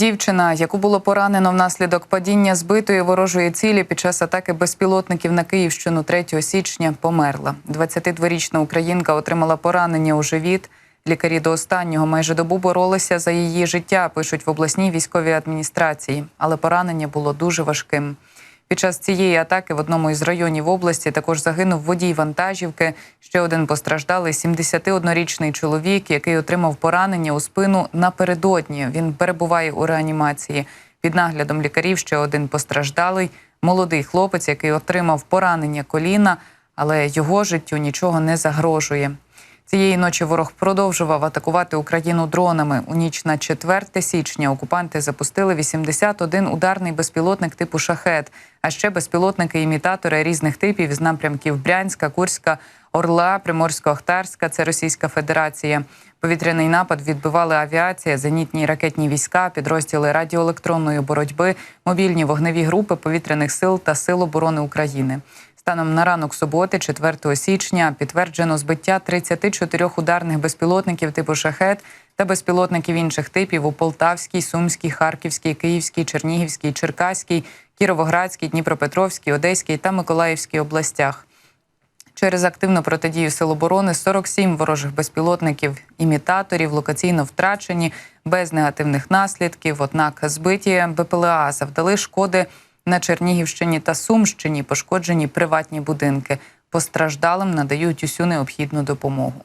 Дівчина, яку було поранено внаслідок падіння збитої ворожої цілі під час атаки безпілотників на Київщину 3 січня, померла. 22-річна українка отримала поранення у живіт. Лікарі до останнього майже добу боролися за її життя. Пишуть в обласній військовій адміністрації, але поранення було дуже важким. Під час цієї атаки в одному із районів області також загинув водій вантажівки. Ще один постраждалий 71-річний чоловік, який отримав поранення у спину напередодні. Він перебуває у реанімації. Під наглядом лікарів ще один постраждалий молодий хлопець, який отримав поранення коліна, але його життю нічого не загрожує. Цієї ночі ворог продовжував атакувати Україну дронами. У ніч на 4 січня окупанти запустили 81 ударний безпілотник типу шахет, а ще безпілотники-імітатори різних типів з напрямків Брянська, Курська, Орла, Приморсько-Ахтарська. Це Російська Федерація. Повітряний напад відбивали авіація, зенітні ракетні війська, підрозділи радіоелектронної боротьби, мобільні вогневі групи повітряних сил та сил оборони України. Станом на ранок суботи, 4 січня, підтверджено збиття 34 ударних безпілотників типу шахет та безпілотників інших типів у Полтавській, Сумській, Харківській, Київській, Чернігівській, Черкаській, Кіровоградській, Дніпропетровській, Одеській та Миколаївській областях. Через активну протидію Сил оборони 47 ворожих безпілотників імітаторів локаційно втрачені без негативних наслідків. Однак збиті БПЛА завдали шкоди на Чернігівщині та Сумщині. Пошкоджені приватні будинки. Постраждалим надають усю необхідну допомогу.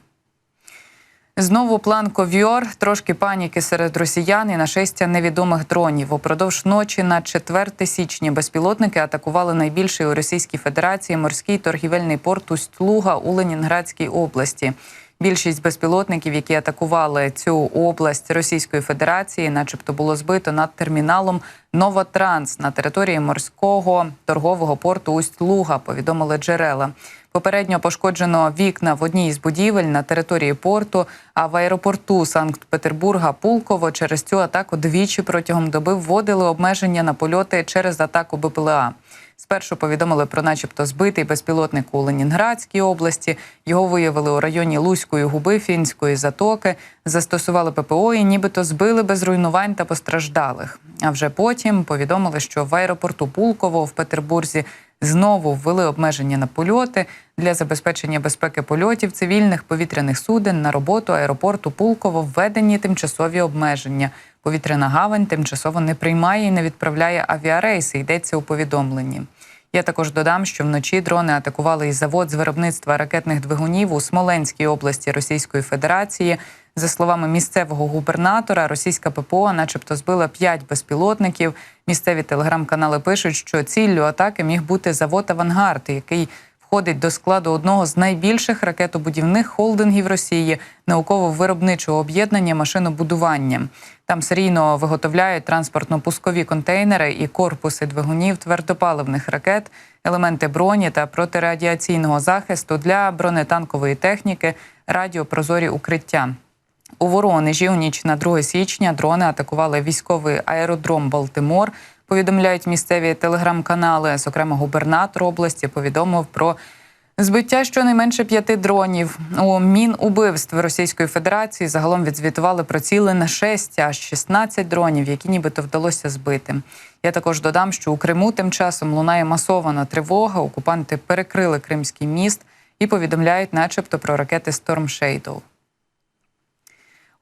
Знову план ковьор, трошки паніки серед росіян і нашестя невідомих дронів. Упродовж ночі на 4 січня безпілотники атакували найбільший у Російській Федерації морський торгівельний порт Усть-Луга у Ленінградській області. Більшість безпілотників, які атакували цю область Російської Федерації, начебто було збито над терміналом Новотранс на території морського торгового порту Усть-Луга. Повідомили джерела. Попередньо пошкоджено вікна в одній із будівель на території порту. А в аеропорту Санкт-Петербурга Пулково через цю атаку двічі протягом доби вводили обмеження на польоти через атаку БПЛА. Спершу повідомили про, начебто, збитий безпілотник у Ленінградській області. Його виявили у районі Луської губи Фінської затоки. Застосували ППО і нібито збили без руйнувань та постраждалих. А вже потім повідомили, що в аеропорту Пулково в Петербурзі знову ввели обмеження на польоти для забезпечення безпеки польотів цивільних повітряних суден на роботу аеропорту Пулково введені тимчасові обмеження. Повітряна гавань тимчасово не приймає і не відправляє авіарейси. Йдеться у повідомленні. Я також додам, що вночі дрони атакували і завод з виробництва ракетних двигунів у Смоленській області Російської Федерації. За словами місцевого губернатора, російська ППО, начебто, збила п'ять безпілотників. Місцеві телеграм-канали пишуть, що ціллю атаки міг бути завод Авангард, який входить до складу одного з найбільших ракетобудівних холдингів Росії, науково-виробничого об'єднання машинобудування. Там серійно виготовляють транспортно-пускові контейнери і корпуси двигунів твердопаливних ракет, елементи броні та протирадіаційного захисту для бронетанкової техніки, радіопрозорі укриття. У Воронежі у ніч на 2 січня дрони атакували військовий аеродром Балтимор. Повідомляють місцеві телеграм-канали. Зокрема, губернатор області повідомив про збиття щонайменше п'яти дронів. У Мінубивств Російської Федерації загалом відзвітували про ціле на шесть, аж 16 дронів, які нібито вдалося збити. Я також додам, що у Криму тим часом лунає масована тривога. Окупанти перекрили Кримський міст і повідомляють, начебто, про ракети Storm Shadow.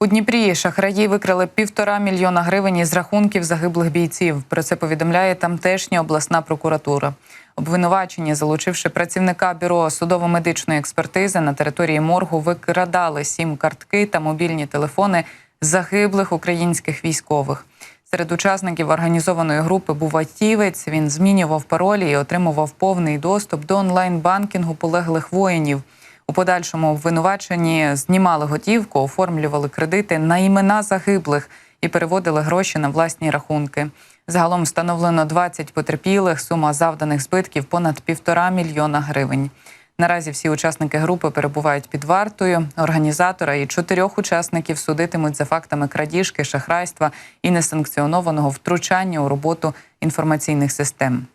У Дніпрі шахраї викрали півтора мільйона гривень із рахунків загиблих бійців. Про це повідомляє тамтешня обласна прокуратура. Обвинувачені, залучивши працівника бюро судово-медичної експертизи на території моргу, викрадали сім картки та мобільні телефони загиблих українських військових. Серед учасників організованої групи був айтівець. Він змінював паролі і отримував повний доступ до онлайн-банкінгу полеглих воїнів. У подальшому обвинувачені знімали готівку, оформлювали кредити на імена загиблих і переводили гроші на власні рахунки. Загалом встановлено 20 потерпілих. Сума завданих збитків понад півтора мільйона гривень. Наразі всі учасники групи перебувають під вартою. Організатора і чотирьох учасників судитимуть за фактами крадіжки, шахрайства і несанкціонованого втручання у роботу інформаційних систем.